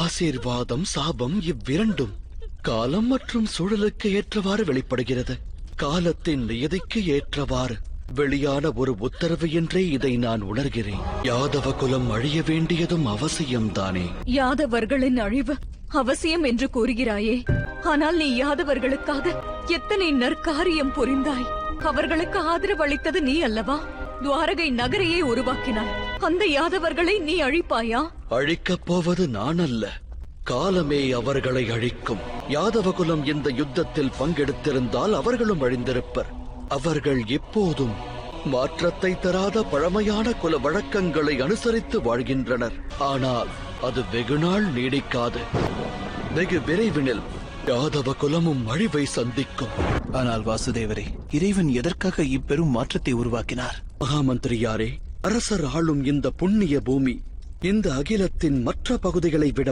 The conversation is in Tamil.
ஆசீர்வாதம் சாபம் இவ்விரண்டும் காலம் மற்றும் சூழலுக்கு ஏற்றவாறு வெளிப்படுகிறது. காலத்தின் நியதிக்கு ஏற்றவாறு வெளியான ஒரு உத்தரவு என்றே இதை நான் உணர்கிறேன். யாதவ குலம் அழிய வேண்டியதும் அவசியம்தானே? யாதவர்களின் அழிவு அவசியம் என்று கூறுகிறாயே. ஆனால் நீ யாதவர்களுக்காக எத்தனை நற்காரியம் புரிந்தாய்? அவர்களுக்கு ஆதரவு அளித்தது நீ அல்லவா? துவாரகை நகரையே உருவாக்கினாய். அந்த யாதவர்களை நீ அழிப்பாயா? அழிக்கப் போவது நான் அல்ல காலமே அவர்களை அழிக்கும். யாதவகுலம் இந்த யுத்தத்தில் பங்கெடுத்திருந்தால் அவர்களும் அழிந்திருப்பர். அவர்கள் எப்போதும் மாற்றத்தை தராத பழமையான குல வழக்கங்களை அனுசரித்து வாழ்கின்றனர். ஆனால் அது வெகுநாள் நீடிக்காது. வெகு விரைவினில் யாதவ குலமும் அழிவை சந்திக்கும். ஆனால் வாசுதேவரே இறைவன் எதற்காக இப்பெரும் மாற்றத்தை உருவாக்கினார்? மகாமந்திரியாரே அரசர் ஆளும் இந்த புண்ணிய பூமி இந்த அகிலத்தின் மற்ற பகுதிகளை விட